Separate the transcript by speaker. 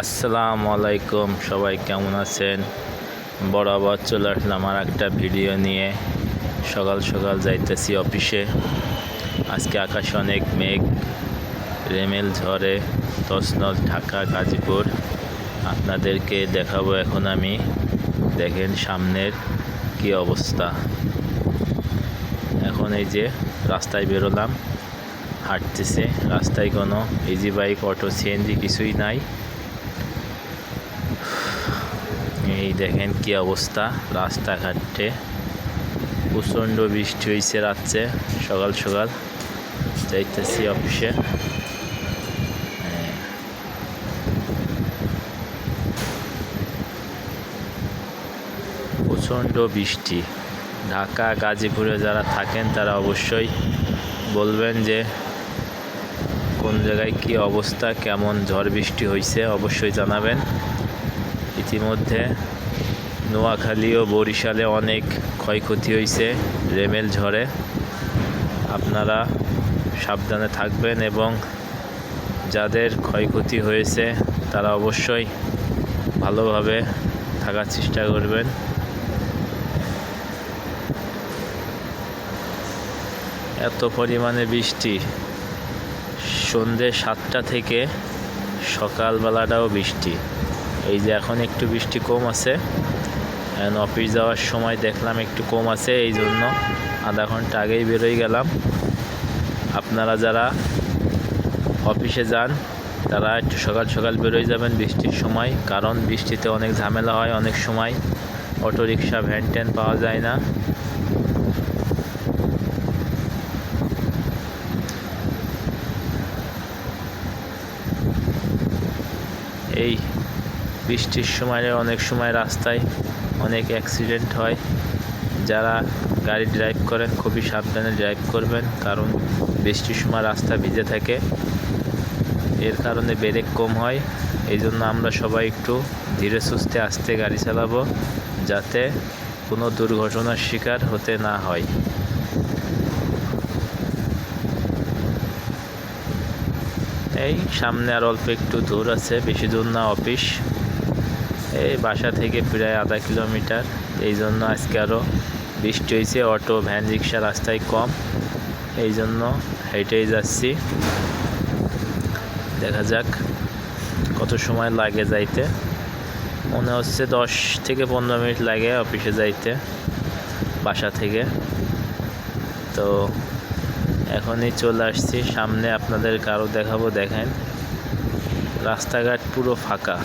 Speaker 1: আসসালামু আলাইকুম, সবাই কেমন আছেন? বরাবর চলে আসলাম আর একটা ভিডিও নিয়ে। সকাল সকাল যাইতেছি অফিসে। আজকে আকাশে অনেক মেঘ, রেমেল ঝড়ে তসনস ঢাকা, গাজীপুর। আপনাদেরকে দেখাবো এখন আমি। দেখেন সামনের কি অবস্থা। এখন এই যে রাস্তায় বেরোলাম, হাঁটতেছে। রাস্তায় কোনো ইজি বাইক অটো সিএনজি কিছুই নাই। এই দেখেন কি অবস্থা, রাস্তাঘাটে। প্রচণ্ড বৃষ্টি হয়েছে রাত্রে, সকাল সকাল। যাইতেছি অফিসে। প্রচণ্ড বৃষ্টি। ঢাকা, গাজীপুরে যারা থাকেন, তারা অবশ্যই বলবেন যে কোন জায়গায় কি অবস্থা, কেমন ঝড় বৃষ্টি হয়েছে অবশ্যই জানাবেন। ইতিমধ্যে নোয়াখালী ও বরিশালে অনেক ক্ষয়ক্ষতি হয়েছে রেমেল ঝড়ে। আপনারা সাবধানে থাকবেন এবং যাদের ক্ষয়ক্ষতি হয়েছে, তারা অবশ্যই ভালোভাবে থাকার চেষ্টা করবেন। এত পরিমাণে বৃষ্টি। সন্ধ্যে সাতটা থেকে সকালবেলাটাও বৃষ্টি। এই যে এখন একটু বৃষ্টি কম আছে। অফিস যাওয়ার সময় দেখলাম একটু কম আছে এই জন্য আধা ঘণ্টা আগেই বেরোই গেলাম। আপনারা যারা অফিসে যান, তারা একটু সকাল সকাল বেরোয় যাবেন বৃষ্টির সময়, কারণ বৃষ্টিতে অনেক ঝামেলা হয় অনেক সময়। অটো রিক্সা ভ্যান ট্যান পাওয়া যায় না। এই বৃষ্টির সময়, অনেক সময় রাস্তায় অনেক অ্যাক্সিডেন্ট হয়। যারা গাড়ি ড্রাইভ করেন, খুবই সাবধানে ড্রাইভ করবেন, কারণ বৃষ্টির সময় রাস্তা ভিজে থাকে। এর কারণে ব্রেক কম হয়। এই জন্য আমরা সবাই একটু ধীরে সুস্থে আস্তে গাড়ি চালাবো, যাতে কোনো দুর্ঘটনার শিকার হতে না হয়। এই সামনে আর অল্প একটু দূর আছে, বেশি দূর না, অফিস। এই বাসা থেকে প্রায় আধা কিলোমিটার। এই জন্য আজকে আরও বৃষ্টি হয়েছে, অটো, ভ্যান, রিক্সা রাস্তায় কম। এই জন্য হেঁটেই যাচ্ছি। দেখা যাক কত সময় লাগে যাইতে। মনে হচ্ছে দশ থেকে পনেরো মিনিট লাগে অফিসে যাইতে, বাসা থেকে। তো এখনই চলে আসছি, সামনে আপনাদের কারও দেখাবো, দেখেন। রাস্তাঘাট পুরো ফাঁকা।